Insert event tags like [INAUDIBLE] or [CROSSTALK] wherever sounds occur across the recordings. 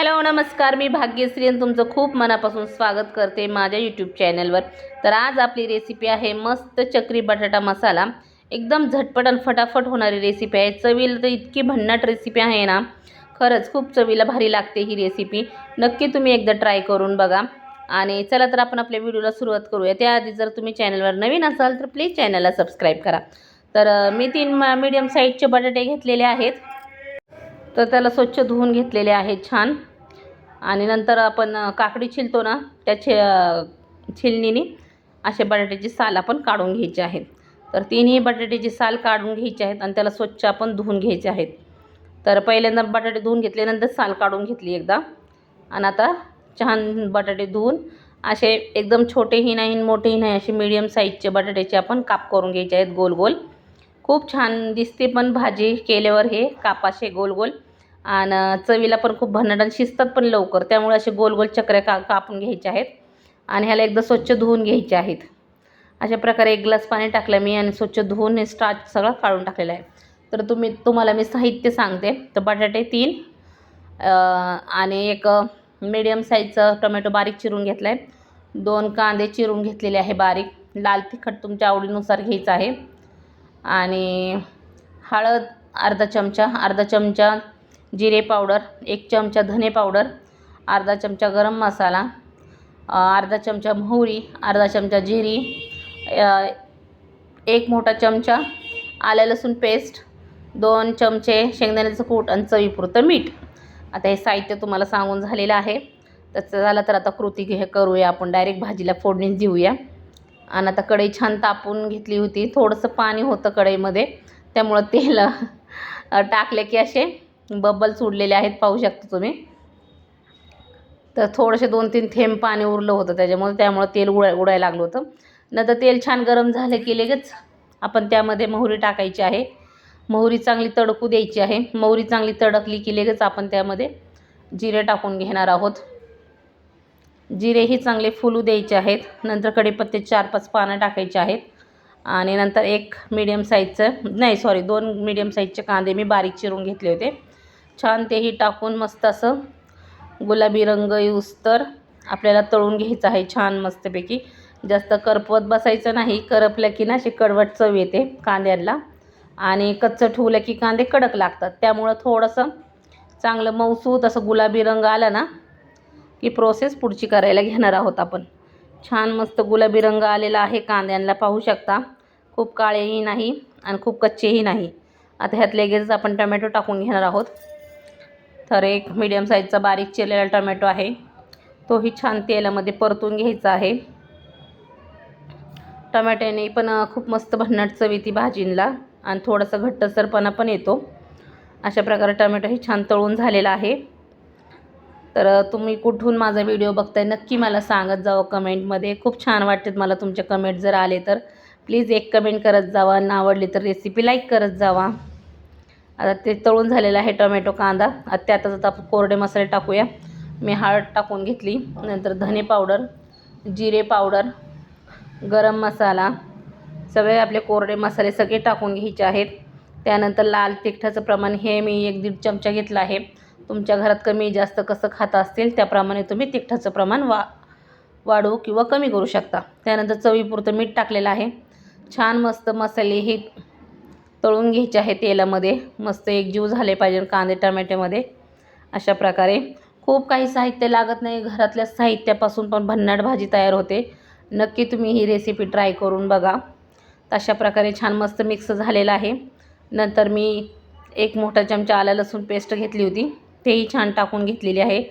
Hello नमस्कार. मी भाग्यश्री आणि तुमचं खूप मनापासून स्वागत करते माझ्या यूट्यूब चॅनलवर तर आज आपली रेसिपी आहे मस्त चक्री बटाटा मसाला. एकदम झटपट आणि फटाफट होणारी रेसिपी आहे. चवीला तर इतकी भन्नाट रेसिपी आहे ना. खरंच खूप चवीला भारी लागते ही रेसिपी नक्की तुम्ही एकदा ट्राय करून बघा. आणि चला तर आपण आपल्या व्हिडिओला सुरुवात करूया. त्याआधी जर तुम्ही चॅनलवर नवीन असाल तर प्लीज चॅनलला सबस्क्राईब करा. तर मी तीन मीडियम साईजचे बटाटे घेतलेले आहेत. तर त्याला स्वच्छ धुवून घेतलेले आहेत छान. आणि नंतर आपण काकडी छिलतो ना त्या छे छिलणीने असे बटाट्याची साल आपण काढून घ्यायची आहेत तर तिन्ही बटाट्याची साल काढून घ्यायची आहेत आणि त्याला स्वच्छ आपण धुवून घ्यायचे आहेत. तर पहिल्यांदा बटाटे धुवून घेतल्यानंतर साल काढून घेतली एकदा. आणि आता छान बटाटे धुवून असे एकदम छोटेही नाही मोठेही नाही असे मीडियम साईजचे बटाट्याचे आपण काप करून घ्यायचे आहेत गोल गोल खूप छान दिसते पण भाजी केल्यावर हे कापाशे गोल गोल आणि चवीला पण खूप भन्नाट आणि शिजतात पण लवकर. त्यामुळे असे गोल गोल चक्र्या का कापून घ्यायच्या आहेत. आणि ह्याला एकदा स्वच्छ धुवून घ्यायचे आहेत. अशा प्रकारे एक ग्लास पाणी टाकलं मी आणि स्वच्छ धुवून हे स्टार्च सगळं काढून टाकलेलं आहे. तर तुम्ही तुम्हाला मी साहित्य सांगते. तर बटाटे तीन आणि एक मीडियम साईजचं टोमॅटो बारीक चिरून घेतला आहे दोन कांदे चिरून घेतलेले आहे बारीक. लाल तिखट तुमच्या आवडीनुसार घ्यायचं आहे. आणि हळद अर्धा चमचा अर्धा चमचा जिरे पावडर एक चमचा धने पावडर अर्धा चमचा गरम मसाला अर्धा चमचा मोहरी अर्धा चमचा जिरी एक मोठा चमचा आलं लसूण पेस्ट दोन चमचे शेंगदाण्याचं कूट आणि चवीपुरतं मीठ. आता हे साहित्य तुम्हाला सांगून झालेलं आहे. तसं झालं तर आता कृती घे करूया आपण. डायरेक्ट भाजीला फोडणीच देऊया. आणि आता कढई छान तापून घेतली होती. थोडंसं पाणी होतं कढईमध्ये. त्यामुळं तेल टाकले की असे. बबल सोडलेले आहेत पाहू शकता तुम्ही. तर थोडेसे दोन तीन थेंब पाणी उरलं होतं त्याच्यामुळे त्यामुळं तेल उडाय उडायला लागलं होतं. नंतर तेल छान गरम झालं की लगेच आपण त्यामध्ये मोहरी टाकायची आहे. मोहरी चांगली तडकू द्यायची आहे. मोहरी चांगली तडकली की लगेच आपण त्यामध्ये जिरे टाकून घेणार आहोत. जिरेही चांगले फुलू द्यायचे आहेत. नंतर कढीपत्ते चार पाच पानं टाकायचे आहेत. आणि नंतर एक मीडियम साईजचं नाही सॉरी दोन मीडियम साईजचे कांदे मी बारीक चिरून घेतले होते. छान तेही टाकून मस्त असं गुलाबी रंग येऊस तर आपल्याला तळून घ्यायचं आहे छान मस्तपैकी. जास्त करपवत बसायचं नाही करपलं की ना अशी कडवट चव येते कांद्याला. आणि कच्चं ठेवलं की कांदे कडक लागतात. त्यामुळं थोडंसं चांगलं मऊसूत असं गुलाबी रंग आला ना की प्रोसेस पुढची करायला घेणार आहोत आपण. छान मस्त गुलाबी रंग आलेला आहे कांद्यांना पाहू शकता. खूप काळेही नाही आणि खूप कच्चेही नाही. आता ह्यात लगेच आपण टमॅटो टाकून घेणार आहोत. तर एक मीडियम साईजचा बारीक चिरलेला टमॅटो आहे. तोही छान तेलामध्ये परतून घ्यायचा आहे. टमॅट्याने पण खूप मस्त भन्नाट चव येते भाजींला आणि थोडासा घट्टसरपणा पण येतो. अशा प्रकारे टमॅटोही छान तळून झालेला आहे. तर तुम्ही कुठून माझा व्हिडिओ बघताय नक्की मला सांगत जावं कमेंटमध्ये खूप छान वाटतात मला तुमचे कमेंट जर आले तर. प्लीज एक कमेंट करत जावा आणि आवडली तर रेसिपी लाईक करत जावा. आता ते तळून झालेलं आहे टोमॅटो कांदा. आता त्यातच आता आपण कोरडे मसाले टाकूया. मी हळद टाकून घेतली. नंतर धने पावडर जिरे पावडर गरम मसाला. सगळे आपले कोरडे मसाले सगळे टाकून घ्यायचे आहेत. त्यानंतर लाल तिखटाचं प्रमाण हे मी एक दीड चमचा घेतला आहे. तुमच्या घरात कमी जास्त कसं खात असतील त्याप्रमाणे तुम्ही तिखटाचं प्रमाण वा वाढवू किंवा कमी करू शकता. त्यानंतर चवीपुरतं मीठ टाकलेलं आहे. छान मस्त मसाले हे तळून घ्यायचे आहे तेलामध्ये. मस्त एकजीव झाले पाहिजे कांदे टमॅटोमध्ये. अशा प्रकारे. खूप काही साहित्य लागत नाही. घरातल्या साहित्यापासून पण भन्नाट भाजी तयार होते. नक्की तुम्ही ही रेसिपी ट्राय करून बघा. तशा प्रकारे छान मस्त मिक्स झालेला आहे. नंतर मी एक मोठा चमचा आला लसूण पेस्ट घेतली होती. तेही छान टाकून घेतलेली आहे.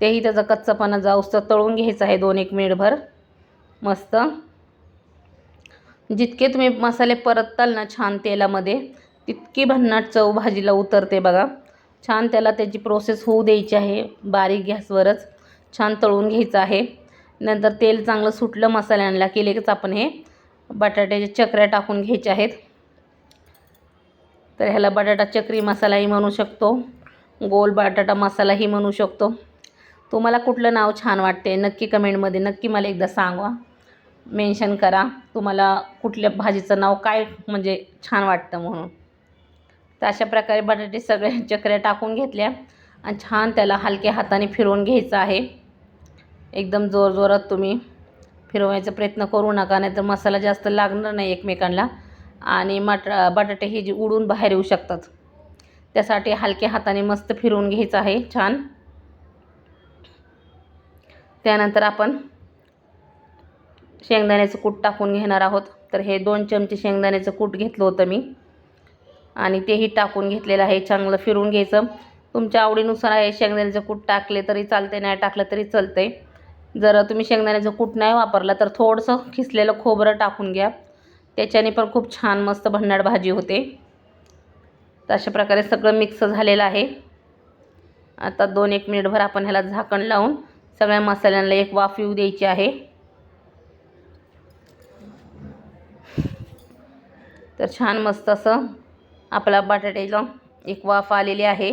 तेही त्याचा कच्चापणा जाऊस तळून घ्यायचं आहे दोन एक मिनिटभर. मस्त. जितके तुम्ही मसाले परतताल ना छान तेलामध्ये तितकी भन्नाट चव भाजीला उतरते बघा. छान त्याला त्याची प्रोसेस होऊ द्यायची आहे बारीक गॅसवरच छान तळून घ्यायचं आहे. नंतर तेल चांगलं सुटलं मसाल्यांना की लगेच आपण हे बटाट्याच्या चकऱ्या टाकून घ्यायच्या आहेत. तर ह्याला बटाटा चक्री मसालाही म्हणू शकतो गोल बटाटा मसालाही म्हणू शकतो. तुम्हाला कुठलं नाव छान वाटते नक्की कमेंटमध्ये नक्की मला एकदा सांगा. मेन्शन करा. तुम्हाला कुठल्या भाजीचं नाव काय म्हणजे छान वाटतं म्हणून. तर अशा प्रकारे बटाटे सगळ्या [LAUGHS] चकऱ्या टाकून घेतल्या. आणि छान त्याला हलक्या हाताने फिरवून घ्यायचं आहे. एकदम जोर जोरात तुम्ही फिरवायचा प्रयत्न करू नका नाही तर मसाला जास्त लागणार नाही एकमेकांना. आणि मट बटाटे हे जे उडून बाहेर येऊ शकतात. त्यासाठी हलक्या हाताने मस्त फिरवून घ्यायचं आहे छान. त्यानंतर आपण शेंगदाण्याचं कूट टाकून घेणार आहोत. तर हे दोन चमचे शेंगदाण्याचं कूट घेतलं होतं मी. आणि तेही टाकून घेतलेलं आहे. चांगलं फिरून घ्यायचं. तुमच्या आवडीनुसार आहे शेंगदाण्याचं कूट टाकले तरी चालते नाही टाकलं तरी चालते जर तुम्ही शेंगदाण्याचं कूट नाही वापरला तर थोडंसं खिसलेलं खोबरं टाकून घ्या. त्याच्याने पण खूप छान मस्त भन्नाड भाजी होते. तर अशा प्रकारे सगळं मिक्स झालेलं आहे. आता दोन एक मिनिटभर आपण ह्याला झाकण लावून सगळ्या मसाल्यांना एक वाफ येऊ द्यायची आहे. तर छान मस्त असं आपला बटाट्याला एक वाफ आलेली आहे.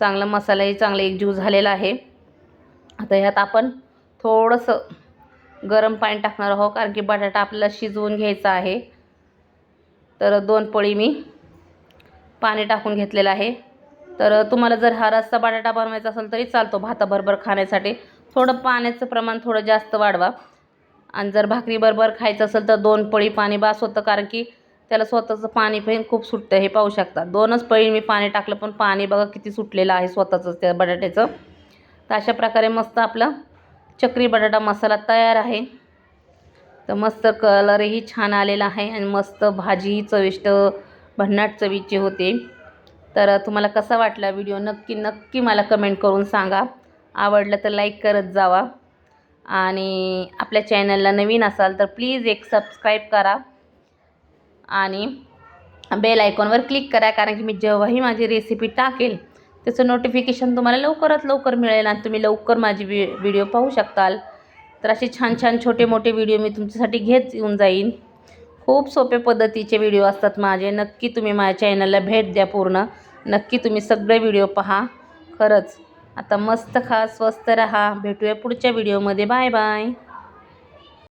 चांगला मसालाही चांगला एकजीव झालेला आहे. आता ह्यात आपण थोडंसं गरम पाणी टाकणार आहोत कारण की बटाटा आपल्याला शिजवून घ्यायचा आहे. तर दोन पळी मी पाणी टाकून घेतलेलं आहे. तर तुम्हाला जर हा रस्सा बटाटा बनवायचा असेल तरी चालतो भाताबरोबर खाण्यासाठी. थोडं पाण्याचं प्रमाण थोडं जास्त वाढवा. आणि जर भाकरीबरोबर खायचं असेल तर दोन पळी पाणी बास होतं कारण की त्याला स्वतःचं पाणी पण खूप सुटतं हे पाहू शकता. दोनच पळी मी पाणी टाकलं पण पाणी बघा किती सुटलेलं आहे स्वतःचं त्या बटाट्याचं. तर अशा प्रकारे मस्त आपलं चक्री बटाटा मसाला तयार आहे. तर मस्त कलरही छान आलेला आहे आणि मस्त भाजीही चविष्ट भन्नाट चवीची होते. तर तुम्हाला कसा वाटला व्हिडिओ नक्की नक्की मला कमेंट करून सांगा. आवडलं तर लाईक करत जावा. आणि आपल्या चॅनलला नवीन असाल तर प्लीज एक सबस्क्राईब करा. आणि बेल आयकॉनवर क्लिक करा कारण की मी जेव्हाही माझी रेसिपी टाकेल त्याचं नोटिफिकेशन तुम्हाला लवकरात लवकर मिळेल आणि तुम्ही लवकर माझी वि व्हिडिओ पाहू शकताल. तर असे छान छान छोटे मोठे व्हिडिओ मी तुमच्यासाठी घेत येऊन जाईन. खूप सोप्या पद्धतीचे व्हिडिओ असतात माझे. नक्की तुम्ही माझ्या चॅनलला भेट द्या पूर्ण. नक्की तुम्ही सगळे व्हिडिओ पहा. खरंच. आता मस्त खा स्वस्त रहा. भेटूया पुढच्या व्हिडिओमध्ये बाय बाय